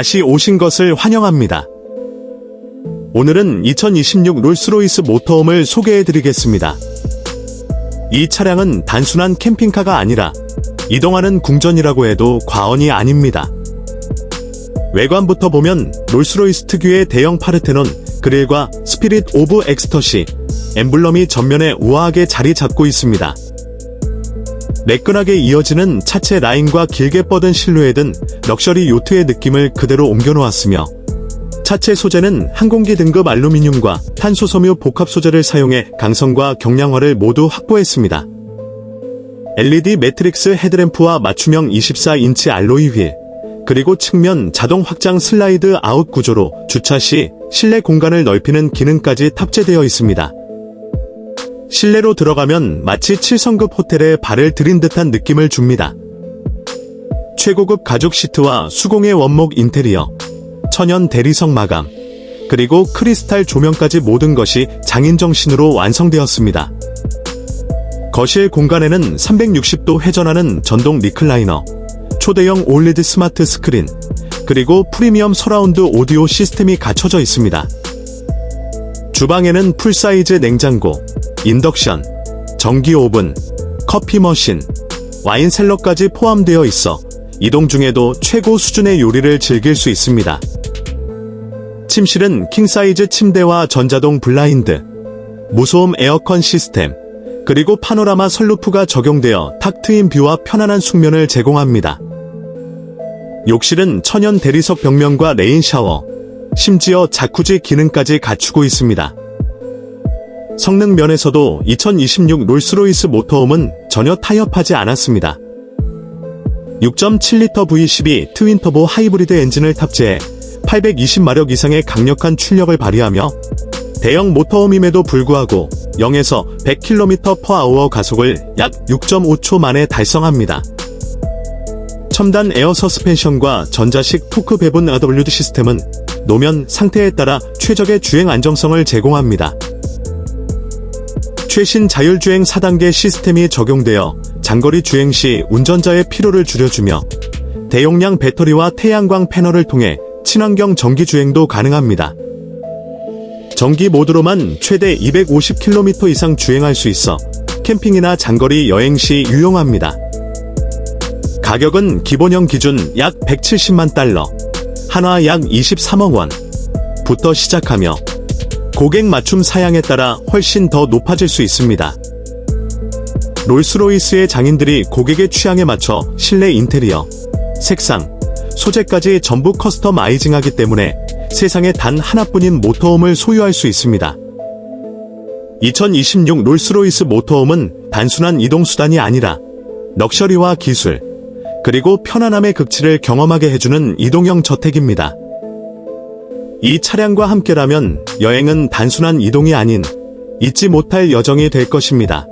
다시 오신 것을 환영합니다. 오늘은 2026 롤스로이스 모터홈을 소개해 드리겠습니다. 이 차량은 단순한 캠핑카가 아니라 이동하는 궁전이라고 해도 과언이 아닙니다. 외관부터 보면 롤스로이스 특유의 대형 파르테논, 그릴과 스피릿 오브 엑스터시, 엠블럼이 전면에 우아하게 자리 잡고 있습니다. 매끈하게 이어지는 차체 라인과 길게 뻗은 실루엣은 럭셔리 요트의 느낌을 그대로 옮겨놓았으며 차체 소재는 항공기 등급 알루미늄과 탄소 섬유 복합 소재를 사용해 강성과 경량화를 모두 확보했습니다. LED 매트릭스 헤드램프와 맞춤형 24인치 알로이 휠, 그리고 측면 자동 확장 슬라이드 아웃 구조로 주차 시 실내 공간을 넓히는 기능까지 탑재되어 있습니다. 실내로 들어가면 마치 7성급 호텔에 발을 들인 듯한 느낌을 줍니다. 최고급 가죽 시트와 수공예 원목 인테리어, 천연 대리석 마감, 그리고 크리스탈 조명까지 모든 것이 장인 정신으로 완성되었습니다. 거실 공간에는 360도 회전하는 전동 리클라이너, 초대형 올리드 스마트 스크린, 그리고 프리미엄 서라운드 오디오 시스템이 갖춰져 있습니다. 주방에는 풀사이즈 냉장고, 인덕션, 전기 오븐, 커피 머신, 와인 셀러까지 포함되어 있어 이동 중에도 최고 수준의 요리를 즐길 수 있습니다. 침실은 킹사이즈 침대와 전자동 블라인드, 무소음 에어컨 시스템, 그리고 파노라마 선루프가 적용되어 탁 트인 뷰와 편안한 숙면을 제공합니다. 욕실은 천연 대리석 벽면과 레인 샤워, 심지어 자쿠지 기능까지 갖추고 있습니다. 성능 면에서도 2026 롤스로이스 모터홈은 전혀 타협하지 않았습니다. 6.7리터 V12 트윈터보 하이브리드 엔진을 탑재해 820마력 이상의 강력한 출력을 발휘하며 대형 모터홈임에도 불구하고 0에서 100km/h 가속을 약 6.5초 만에 달성합니다. 첨단 에어 서스펜션과 전자식 토크 배분 AWD 시스템은 노면 상태에 따라 최적의 주행 안정성을 제공합니다. 최신 자율주행 4단계 시스템이 적용되어 장거리 주행 시 운전자의 피로를 줄여주며 대용량 배터리와 태양광 패널을 통해 친환경 전기 주행도 가능합니다. 전기 모드로만 최대 250km 이상 주행할 수 있어 캠핑이나 장거리 여행 시 유용합니다. 가격은 기본형 기준 약 170만 달러, 한화 약 23억 원부터 시작하며 고객 맞춤 사양에 따라 훨씬 더 높아질 수 있습니다. 롤스로이스의 장인들이 고객의 취향에 맞춰 실내 인테리어, 색상, 소재까지 전부 커스터마이징하기 때문에 세상에 단 하나뿐인 모터홈을 소유할 수 있습니다. 2026 롤스로이스 모터홈은 단순한 이동수단이 아니라 럭셔리와 기술, 그리고 편안함의 극치를 경험하게 해주는 이동형 저택입니다. 이 차량과 함께라면 여행은 단순한 이동이 아닌 잊지 못할 여정이 될 것입니다.